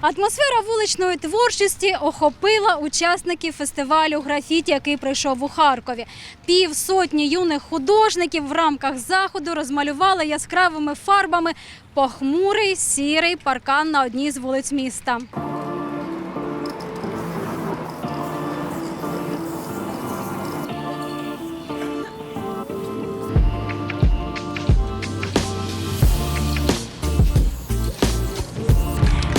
Атмосфера вуличної творчості охопила учасників фестивалю графіті, який пройшов у Харкові. Пів сотні юних художників в рамках заходу розмалювали яскравими фарбами похмурий сірий паркан на одній з вулиць міста.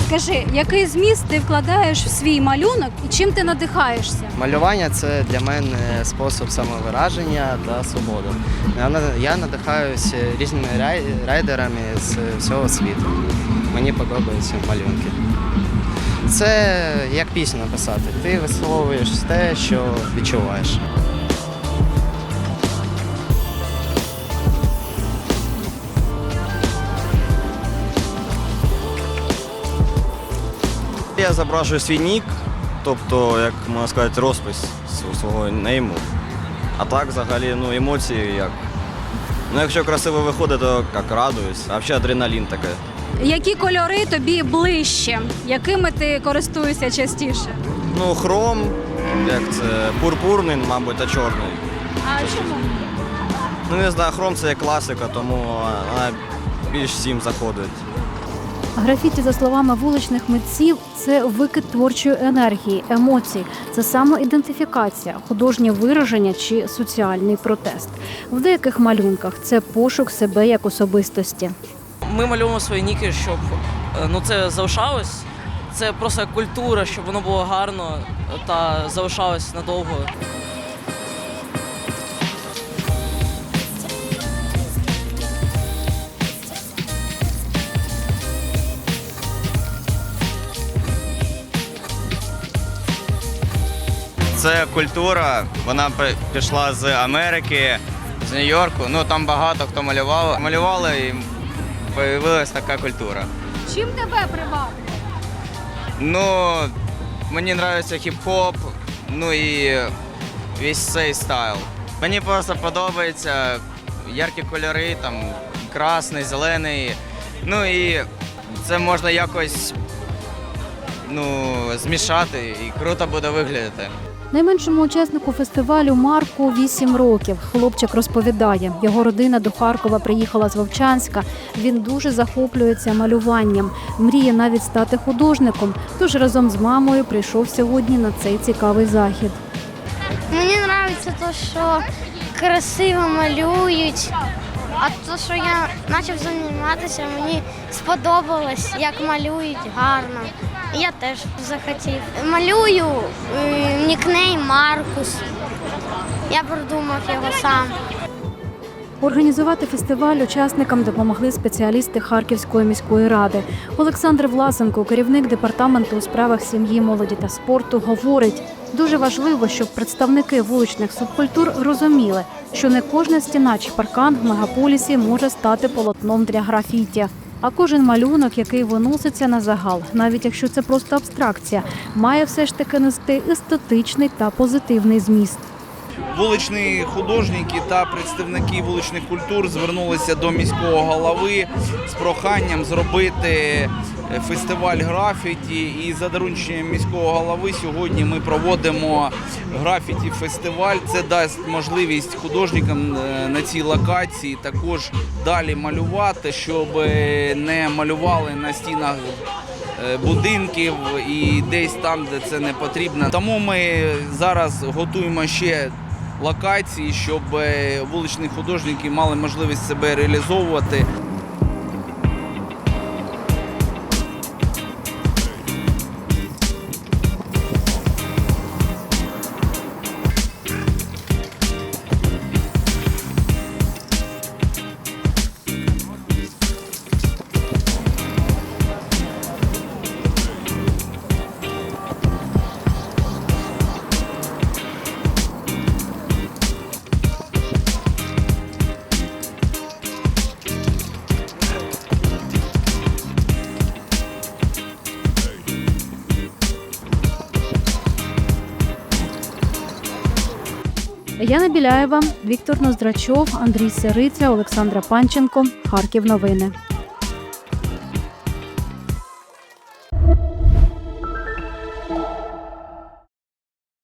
Скажи, який зміст ти вкладаєш в свій малюнок і чим ти надихаєшся? Малювання це для мене спосіб самовираження та свободи. Я на- надихаюся різними райдерами з всього світу. Мені подобаються малюнки. Це як пісню написати. Ти висловлюєш те, що відчуваєш. Я зображую свій нік, тобто, як можна сказати, розпис свого нейму. А так взагалі ну, емоції як. Ну, якщо красиво виходить, то як радуюсь. А взагалі адреналін таке. Які кольори тобі ближче? Якими ти користуєшся частіше? Ну, хром, як це, пурпурний, мабуть, та чорний. А чому? Ну, не знаю, хром це як класика, тому вона більш всім заходить. Графіті, за словами вуличних митців, це викид творчої енергії, емоцій, це самоідентифікація, художнє вираження чи соціальний протест. В деяких малюнках це пошук себе як особистості. Ми малюємо свої ніки, щоб е, ну, це залишалось. Це просто культура, щоб воно було гарно та залишалось надовго. Це культура, вона пішла з Америки, з Нью-Йорку. Ну там багато хто малював. Малювали і з'явилася така культура. Чим тебе привабить? Ну, мені подобається хіп-хоп, ну і весь цей стайл. Мені просто подобаються яркі кольори, там красний, зелений. Ну і це можна якось ну, змішати і круто буде виглядати. Найменшому учаснику фестивалю Марку 8 років. Хлопчик розповідає, його родина до Харкова приїхала з Вовчанська. Він дуже захоплюється малюванням, мріє навіть стати художником. Тож разом з мамою прийшов сьогодні на цей цікавий захід. Мені подобається те, що красиво малюють. А то, що я почав займатися, мені сподобалось, як малюють гарно. Я теж захотів. Малюю нікнейм Маркус. Я придумав його сам. Організувати фестиваль учасникам допомогли спеціалісти Харківської міської ради. Олександр Власенко, керівник департаменту у справах сім'ї, молоді та спорту, говорить: дуже важливо, щоб представники вуличних субкультур розуміли, що не кожна стіна чи паркан в мегаполісі може стати полотном для графіті. А кожен малюнок, який виноситься на загал, навіть якщо це просто абстракція, має все ж таки нести естетичний та позитивний зміст. Вуличні художники та представники вуличних культур звернулися до міського голови з проханням зробити фестиваль графіті. І за дорученням міського голови сьогодні ми проводимо графіті фестиваль. Це дасть можливість художникам е, на цій локації також далі малювати, щоб е, не малювали на стінах е, будинків і десь там, де це не потрібно. Тому ми зараз готуємо ще локації, щоб е, вуличні художники мали можливість себе реалізовувати. Яна Біляєва, Віктор Ноздрачов, Андрій Сириця, Олександра Панченко. Харків новини.